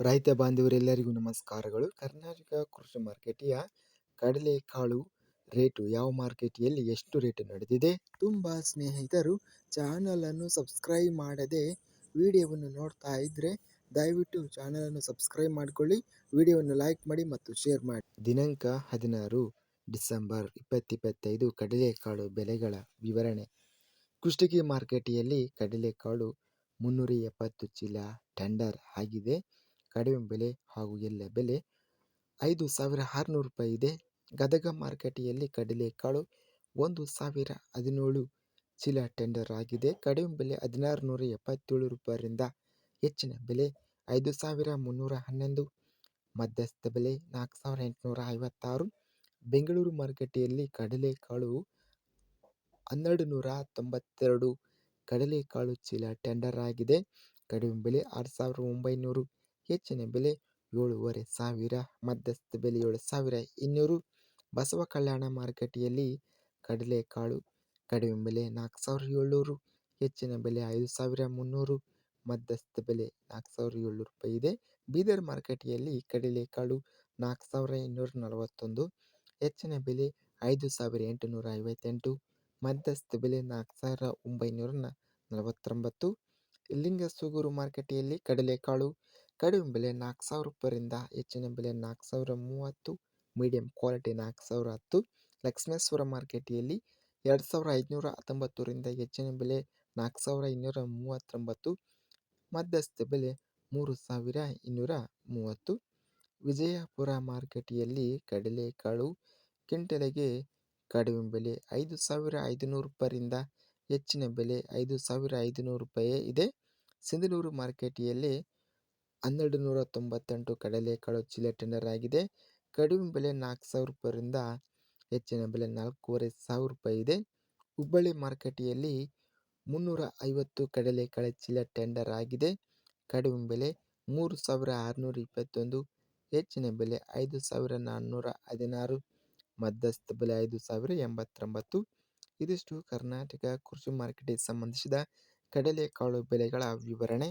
ರೈತ ಬಾಂಧವರೆಲ್ಲರಿಗೂ ನಮಸ್ಕಾರಗಳು. ಕರ್ನಾಟಕ ಕೃಷಿ ಮಾರ್ಕೆಟಿಯ ಕಡಲೆಕಾಳು ರೇಟು ಯಾವ ಮಾರ್ಕೆಟಿಯಲ್ಲಿ ಎಷ್ಟು ರೇಟು ನಡೆದಿದೆ? ತುಂಬ ಸ್ನೇಹಿತರು ಚಾನಲನ್ನು ಸಬ್ಸ್ಕ್ರೈಬ್ ಮಾಡದೆ ವಿಡಿಯೋವನ್ನು ನೋಡ್ತಾ ಇದ್ದರೆ ದಯವಿಟ್ಟು ಚಾನಲನ್ನು ಸಬ್ಸ್ಕ್ರೈಬ್ ಮಾಡಿಕೊಳ್ಳಿ. ವಿಡಿಯೋವನ್ನು ಲೈಕ್ ಮಾಡಿ ಮತ್ತು ಶೇರ್ ಮಾಡಿ. ದಿನಾಂಕ ಹದಿನಾರು ಡಿಸೆಂಬರ್ ಇಪ್ಪತ್ತಿಪ್ಪತ್ತೈದು ಕಡಲೆಕಾಳು ಬೆಲೆಗಳ ವಿವರಣೆ. ಕುಷ್ಟಗಿ ಮಾರ್ಕೆಟಿಯಲ್ಲಿ ಕಡಲೆಕಾಳು ಮುನ್ನೂರ ಎಪ್ಪತ್ತು ಚೀಲ ಟೆಂಡರ್ ಆಗಿದೆ. ಕಡಿಮೆ ಬೆಲೆ ಹಾಗೂ ಎಲ್ಲ ಬೆಲೆ ಐದು ಸಾವಿರ ಆರುನೂರು ರೂಪಾಯಿ ಇದೆ. ಗದಗ ಮಾರುಕಟ್ಟೆಯಲ್ಲಿ ಕಡಲೆಕಾಳು ಒಂದು ಸಾವಿರ ಹದಿನೇಳು ಚೀಲ ಟೆಂಡರ್ ಆಗಿದೆ. ಕಡಿಮೆ ಬೆಲೆ ಹದಿನಾರು ನೂರ ಎಪ್ಪತ್ತೇಳು ರೂಪಾಯಿಂದ ಹೆಚ್ಚಿನ ಬೆಲೆ ಐದು ಸಾವಿರ ಮುನ್ನೂರ ಹನ್ನೊಂದು, ಮಧ್ಯಸ್ಥ ಬೆಲೆ ನಾಲ್ಕು ಸಾವಿರ ಎಂಟುನೂರ ಐವತ್ತಾರು. ಬೆಂಗಳೂರು ಮಾರುಕಟ್ಟೆಯಲ್ಲಿ ಕಡಲೆಕಾಳು ಹನ್ನೆರಡು ನೂರ ತೊಂಬತ್ತೆರಡು ಕಡಲೆಕಾಳು ಚೀಲ ಟೆಂಡರ್ ಆಗಿದೆ. ಕಡಿಮೆ ಬೆಲೆ ಆರು ಸಾವಿರ ಒಂಬೈನೂರು ಹೆಚ್ಚಿನ ಬೆಲೆ ಏಳುವರೆ ಸಾವಿರ, ಮಧ್ಯಸ್ಥ ಬೆಲೆ ಏಳು ಸಾವಿರ. ಇನ್ನೂರು ಬಸವ ಕಲ್ಯಾಣ ಮಾರುಕಟ್ಟೆಯಲ್ಲಿ ಕಡಲೆಕಾಳು ಕಡಿಮೆ ಬೆಲೆ ನಾಲ್ಕು ಸಾವಿರ ಏಳ್ನೂರು, ಹೆಚ್ಚಿನ ಬೆಲೆ ಐದು ಸಾವಿರ ಮುನ್ನೂರು, ಮಧ್ಯಸ್ಥ ಬೆಲೆ ನಾಲ್ಕು ಸಾವಿರ ಏಳ್ನೂರು ರೂಪಾಯಿ ಇದೆ. ಬೀದರ್ ಮಾರುಕಟ್ಟೆಯಲ್ಲಿ ಕಡಲೆಕಾಳು ನಾಲ್ಕು ಸಾವಿರ ಇನ್ನೂರ ನಲವತ್ತೊಂದು, ಹೆಚ್ಚಿನ ಬೆಲೆ ಐದು ಸಾವಿರ ಎಂಟುನೂರ ಐವತ್ತೆಂಟು, ಮಧ್ಯಸ್ಥ ಬೆಲೆ ನಾಲ್ಕು ಸಾವಿರ ಒಂಬೈನೂರ ನಲವತ್ತೊಂಬತ್ತು. ಲಿಂಗಸೂಗೂರು ಮಾರುಕಟ್ಟೆಯಲ್ಲಿ ಕಡಲೆಕಾಳು ಕಡಿಮೆ ಬೆಲೆ ನಾಲ್ಕು ಸಾವಿರ ರೂಪಾಯಿಂದ ಹೆಚ್ಚಿನ ಬೆಲೆ ನಾಲ್ಕು ಸಾವಿರ ಮೂವತ್ತು ಮೀಡಿಯಂ ಕ್ವಾಲಿಟಿ ನಾಲ್ಕು ಸಾವಿರ ಹತ್ತು, ಲಕ್ಷ್ಮೇಶ್ವರ ಮಾರ್ಕೆಟಿಯಲ್ಲಿ ಎರಡು ಸಾವಿರ ಐದುನೂರ ಹತ್ತೊಂಬತ್ತರಿಂದ ಹೆಚ್ಚಿನ ಬೆಲೆ ನಾಲ್ಕು ಸಾವಿರ ಇನ್ನೂರ ಮೂವತ್ತೊಂಬತ್ತು, ಮಧ್ಯಸ್ಥ ಬೆಲೆ ಮೂರು ಸಾವಿರ ಇನ್ನೂರ ಮೂವತ್ತು. ವಿಜಯಪುರ ಮಾರ್ಕೆಟಿಯಲ್ಲಿ ಕಡಲೆಕಾಳು ಕ್ವಿಂಟಲಿಗೆ ಕಡಿಮೆ ಬೆಲೆ ಐದು ಸಾವಿರ ಐದುನೂರು ರೂಪಾಯಿಂದ ಹೆಚ್ಚಿನ ಬೆಲೆ ಐದು ಸಾವಿರ ಐದುನೂರು ರೂಪಾಯಿ ಇದೆ. ಸಿಂಧನೂರು ಮಾರುಕಟ್ಟೆಯಲ್ಲಿ ಹನ್ನೆರಡು ನೂರ ತೊಂಬತ್ತೆಂಟು ಕಡಲೆಕಾಳು ಚೀಲ ಟೆಂಡರ್ ಆಗಿದೆ. ಕಡಿಮೆ ಬೆಲೆ ನಾಲ್ಕು ಸಾವಿರ ರೂಪಾಯಿಂದ ಹೆಚ್ಚಿನ ಬೆಲೆ ನಾಲ್ಕೂವರೆ ಸಾವಿರ ರೂಪಾಯಿ ಇದೆ. ಹುಬ್ಬಳ್ಳಿ ಮಾರುಕಟ್ಟೆಯಲ್ಲಿ ಮುನ್ನೂರ ಐವತ್ತು ಕಡಲೆಕಾಳು ಚೀಲ ಟೆಂಡರ್ ಆಗಿದೆ. ಕಡಿಮೆ ಬೆಲೆ ಮೂರು ಸಾವಿರ ಆರುನೂರ ಇಪ್ಪತ್ತೊಂದು ಹೆಚ್ಚಿನ ಬೆಲೆ ಐದು ಸಾವಿರ ನಾನ್ನೂರ ಹದಿನಾರು ಮಧ್ಯಸ್ಥ ಬೆಲೆ ಐದು ಸಾವಿರ ಎಂಬತ್ತೊಂಬತ್ತು. ಇದಿಷ್ಟು ಕರ್ನಾಟಕ ಕೃಷಿ ಮಾರುಕಟ್ಟೆಗೆ ಸಂಬಂಧಿಸಿದ ಕಡಲೆಕಾಳು ಬೆಲೆಗಳ ವಿವರಣೆ.